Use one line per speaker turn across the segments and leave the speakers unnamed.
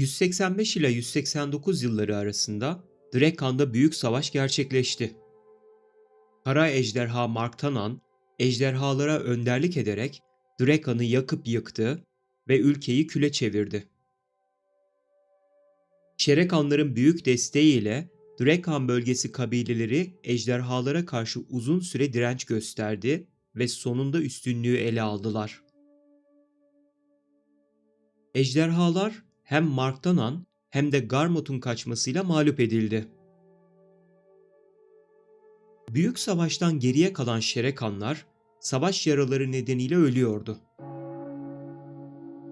185 ile 189 yılları arasında Drekan'da büyük savaş gerçekleşti. Kara ejderha Marktanan, ejderhalara önderlik ederek Drekan'ı yakıp yıktı ve ülkeyi küle çevirdi. Şerekanların büyük desteğiyle Drekan bölgesi kabileleri ejderhalara karşı uzun süre direnç gösterdi ve sonunda üstünlüğü ele aldılar. Ejderhalar hem Marktanan hem de Garmot'un kaçmasıyla mağlup edildi. Büyük savaştan geriye kalan Şerekanlar savaş yaraları nedeniyle ölüyordu.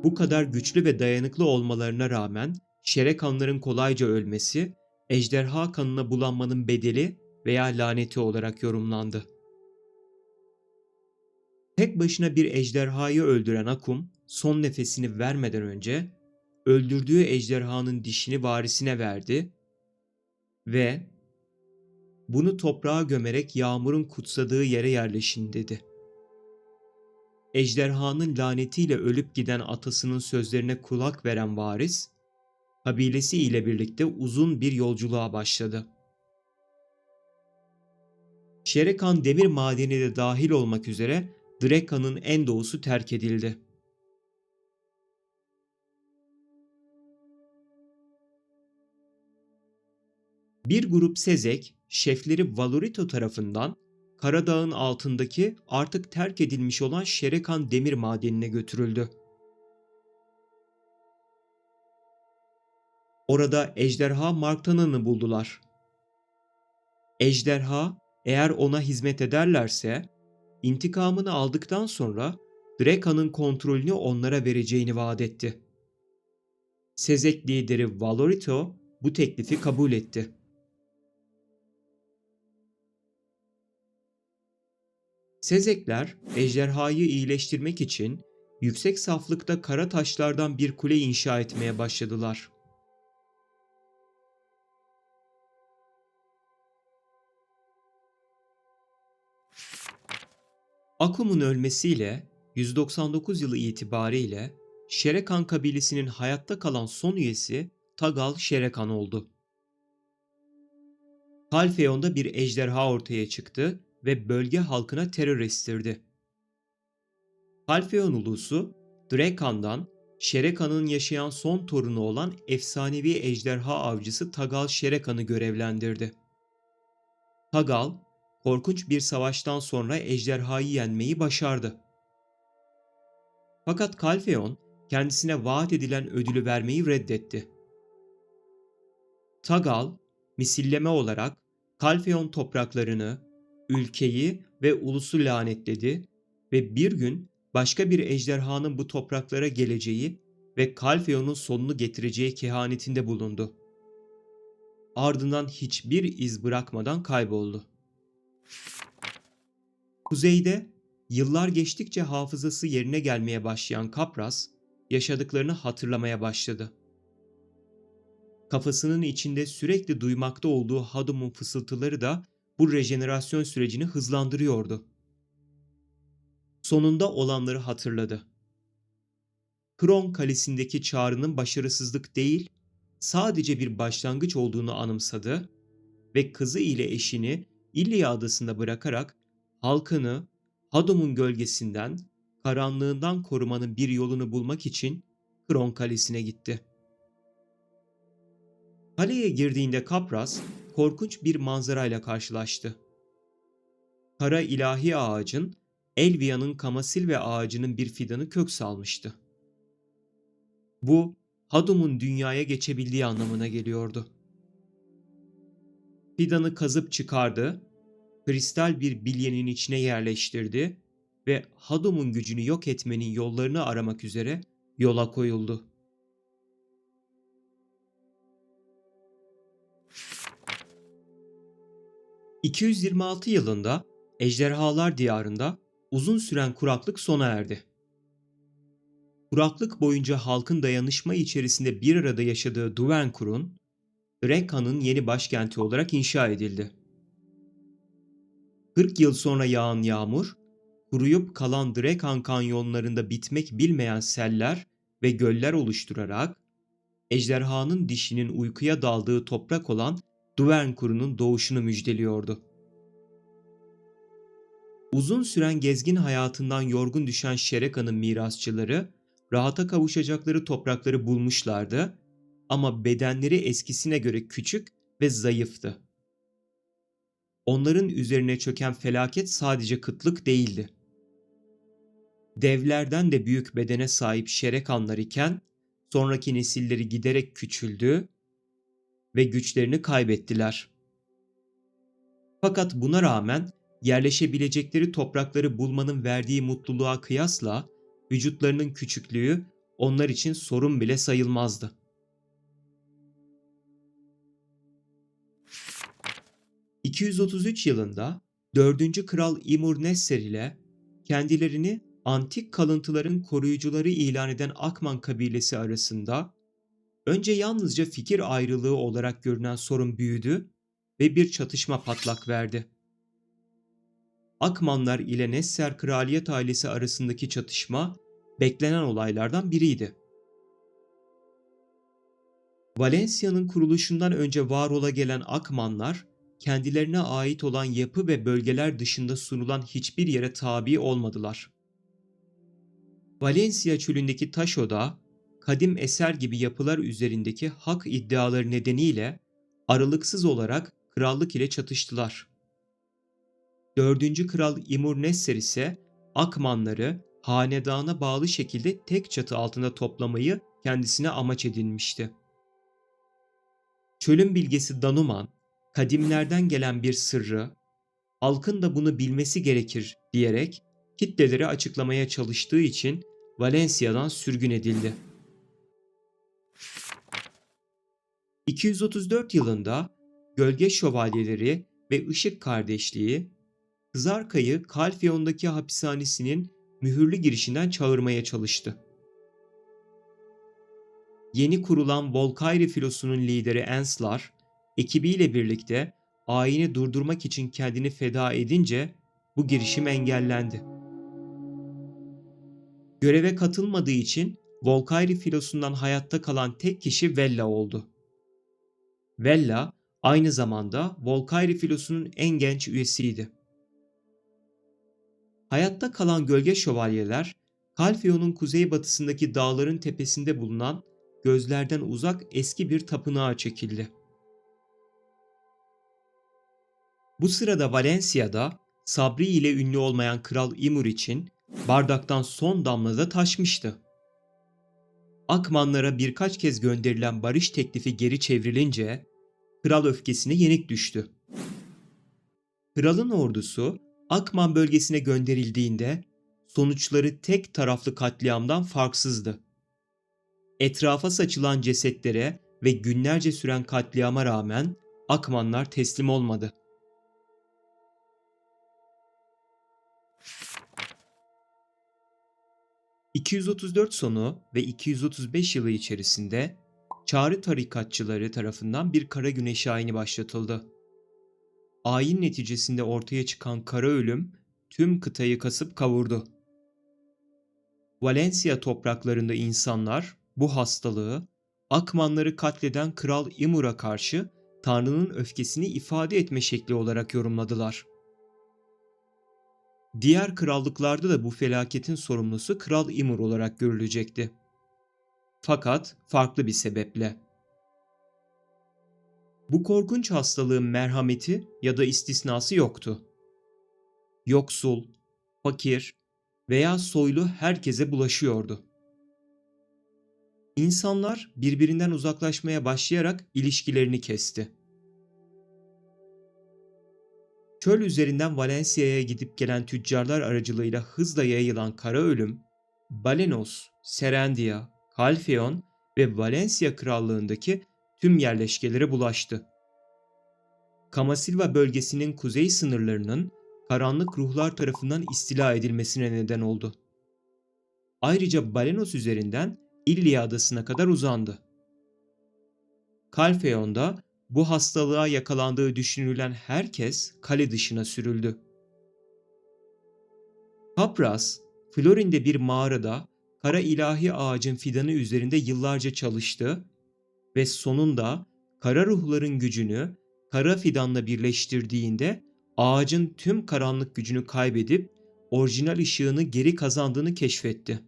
Bu kadar güçlü ve dayanıklı olmalarına rağmen Şerekanların kolayca ölmesi, ejderha kanına bulanmanın bedeli veya laneti olarak yorumlandı. Tek başına bir ejderhayı öldüren Akum, son nefesini vermeden önce öldürdüğü ejderhanın dişini varisine verdi ve bunu toprağa gömerek yağmurun kutsadığı yere yerleşin dedi. Ejderhanın lanetiyle ölüp giden atasının sözlerine kulak veren varis, kabilesi ile birlikte uzun bir yolculuğa başladı. Şerekan demir madeni de dahil olmak üzere Dreka'nın en doğusu terk edildi. Bir grup Sezek, şefleri Valorito tarafından Karadağ'ın altındaki artık terk edilmiş olan Şerekan demir madenine götürüldü. Orada ejderha Marktanan'ı buldular. Ejderha eğer ona hizmet ederlerse intikamını aldıktan sonra Dreka'nın kontrolünü onlara vereceğini vaat etti. Sezek lideri Valorito bu teklifi kabul etti. Sezekler ejderhayı iyileştirmek için yüksek saflıkta kara taşlardan bir kule inşa etmeye başladılar. Akum'un ölmesiyle 199 yılı itibariyle Şerekan kabilesinin hayatta kalan son üyesi Tagal Şerekan oldu. Halfeon'da bir ejderha ortaya çıktı ve bölge halkına terör estirdi. Halfeon ulusu, Drekan'dan Şerekan'ın yaşayan son torunu olan efsanevi ejderha avcısı Tagal Şerekan'ı görevlendirdi. Tagal, korkunç bir savaştan sonra ejderhayı yenmeyi başardı. Fakat Kalfeon kendisine vaat edilen ödülü vermeyi reddetti. Tagal, misilleme olarak Kalfeon topraklarını, ülkeyi ve ulusu lanetledi ve bir gün başka bir ejderhanın bu topraklara geleceği ve Kalfeon'un sonunu getireceği kehanetinde bulundu. Ardından hiçbir iz bırakmadan kayboldu. Kuzeyde yıllar geçtikçe hafızası yerine gelmeye başlayan Kapras yaşadıklarını hatırlamaya başladı. Kafasının içinde sürekli duymakta olduğu Hadum'un fısıltıları da bu rejenerasyon sürecini hızlandırıyordu. Sonunda olanları hatırladı. Kron Kalesi'ndeki çağrının başarısızlık değil, sadece bir başlangıç olduğunu anımsadı ve kızı ile eşini İlya adasında bırakarak halkını Hadom'un gölgesinden, karanlığından korumanın bir yolunu bulmak için Kron Kalesi'ne gitti. Kaleye girdiğinde Kapras korkunç bir manzarayla karşılaştı. Kara ilahi ağacın Elvia'nın kamasil ve ağacının bir fidanı kök salmıştı. Bu Hadum'un dünyaya geçebildiği anlamına geliyordu. Fidanı kazıp çıkardı, kristal bir bilyenin içine yerleştirdi ve Hadum'un gücünü yok etmenin yollarını aramak üzere yola koyuldu. ...226 yılında Ejderhalar Diyarı'nda uzun süren kuraklık sona erdi. Kuraklık boyunca halkın dayanışma içerisinde bir arada yaşadığı Duvenkur'un, Drekan'ın yeni başkenti olarak inşa edildi. 40 yıl sonra yağan yağmur, kuruyup kalan Drekan kanyonlarında bitmek bilmeyen seller ve göller oluşturarak ejderhanın dişinin uykuya daldığı toprak olan Duvernkur'un doğuşunu müjdeliyordu. Uzun süren gezgin hayatından yorgun düşen Şereka'nın mirasçıları rahata kavuşacakları toprakları bulmuşlardı ama bedenleri eskisine göre küçük ve zayıftı. Onların üzerine çöken felaket sadece kıtlık değildi. Devlerden de büyük bedene sahip Şerekanlar iken sonraki nesilleri giderek küçüldü ve güçlerini kaybettiler. Fakat buna rağmen yerleşebilecekleri toprakları bulmanın verdiği mutluluğa kıyasla vücutlarının küçüklüğü onlar için sorun bile sayılmazdı. ...233 yılında 4. Kral İmur Nesser ile kendilerini antik kalıntıların koruyucuları ilan eden Akman kabilesi arasında önce yalnızca fikir ayrılığı olarak görünen sorun büyüdü ve bir çatışma patlak verdi. Akmanlar ile Nesser kraliyet ailesi arasındaki çatışma beklenen olaylardan biriydi. Valencia'nın kuruluşundan önce var ola gelen Akmanlar, kendilerine ait olan yapı ve bölgeler dışında sunulan hiçbir yere tabi olmadılar. Valencia çölündeki taş oda, kadim eser gibi yapılar üzerindeki hak iddiaları nedeniyle aralıksız olarak krallık ile çatıştılar. 4. Kral İmur Nesser ise Akmanları hanedana bağlı şekilde tek çatı altında toplamayı kendisine amaç edinmişti. Çölün bilgesi Danuman, kadimlerden gelen bir sırrı, halkın da bunu bilmesi gerekir diyerek kitleleri açıklamaya çalıştığı için Valencia'dan sürgün edildi. 234 yılında Gölge Şövalyeleri ve Işık Kardeşliği Kızarka'yı Kalfeon'daki hapishanesinin mühürlü girişinden çağırmaya çalıştı. Yeni kurulan Volkayri filosunun lideri Enslar, ekibiyle birlikte ayini durdurmak için kendini feda edince bu girişim engellendi. Göreve katılmadığı için Volkayri filosundan hayatta kalan tek kişi Vella oldu. Vella aynı zamanda Volkayri filosunun en genç üyesiydi. Hayatta kalan gölge şövalyeler, Kalfeon'un kuzeybatısındaki dağların tepesinde bulunan gözlerden uzak eski bir tapınağa çekildi. Bu sırada Valencia'da sabri ile ünlü olmayan Kral İmur için bardaktan son damla da taşmıştı. Akmanlara birkaç kez gönderilen barış teklifi geri çevrilince kral öfkesine yenik düştü. Kralın ordusu Akman bölgesine gönderildiğinde sonuçları tek taraflı katliamdan farksızdı. Etrafa saçılan cesetlere ve günlerce süren katliama rağmen Akmanlar teslim olmadı. ...234 sonu ve 235 yılı içerisinde Çağrı tarikatçıları tarafından bir kara güneş ayini başlatıldı. Ayin neticesinde ortaya çıkan kara ölüm tüm kıtayı kasıp kavurdu. Valencia topraklarında insanlar bu hastalığı Akmanları katleden Kral İmur'a karşı Tanrı'nın öfkesini ifade etme şekli olarak yorumladılar. Diğer krallıklarda da bu felaketin sorumlusu Kral İmur olarak görülecekti. Fakat farklı bir sebeple. Bu korkunç hastalığın merhameti ya da istisnası yoktu. Yoksul, fakir veya soylu herkese bulaşıyordu. İnsanlar birbirinden uzaklaşmaya başlayarak ilişkilerini kesti. Çöl üzerinden Valencia'ya gidip gelen tüccarlar aracılığıyla hızla yayılan kara ölüm, Balenos, Serendia, Halfeon ve Valencia krallığındaki tüm yerleşkelere bulaştı. Kamasilva bölgesinin kuzey sınırlarının karanlık ruhlar tarafından istila edilmesine neden oldu. Ayrıca Balenos üzerinden İlya adasına kadar uzandı. Kalfeon'da bu hastalığa yakalandığı düşünülen herkes kale dışına sürüldü. Papras, Florin'de bir mağarada kara ilahi ağacın fidanı üzerinde yıllarca çalıştı ve sonunda kara ruhların gücünü kara fidanla birleştirdiğinde ağacın tüm karanlık gücünü kaybedip orijinal ışığını geri kazandığını keşfetti.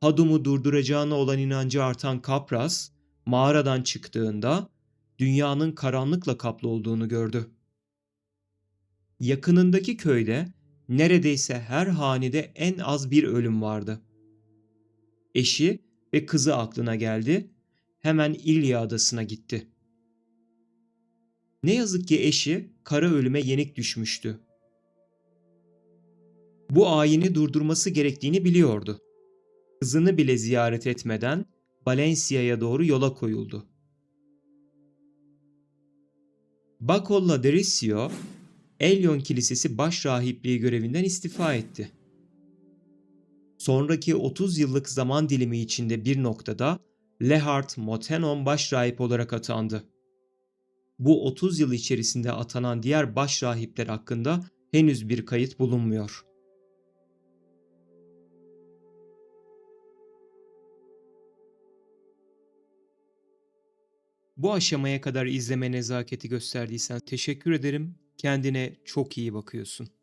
Hadum'u durduracağına olan inancı artan Kapras, mağaradan çıktığında dünyanın karanlıkla kaplı olduğunu gördü. Yakınındaki köyde neredeyse her hanede en az bir ölüm vardı. Eşi ve kızı aklına geldi, hemen İlya adasına gitti. Ne yazık ki eşi kara ölüme yenik düşmüştü. Bu ayini durdurması gerektiğini biliyordu. Kızını bile ziyaret etmeden Valencia'ya doğru yola koyuldu. Bacolla Derisio, Elyon Kilisesi baş rahipliği görevinden istifa etti. Sonraki 30 yıllık zaman dilimi içinde bir noktada Lehard Motenon baş rahip olarak atandı. Bu 30 yıl içerisinde atanan diğer baş rahipler hakkında henüz bir kayıt bulunmuyor. Bu aşamaya kadar izleme nezaketi gösterdiysen teşekkür ederim. Kendine çok iyi bakıyorsun.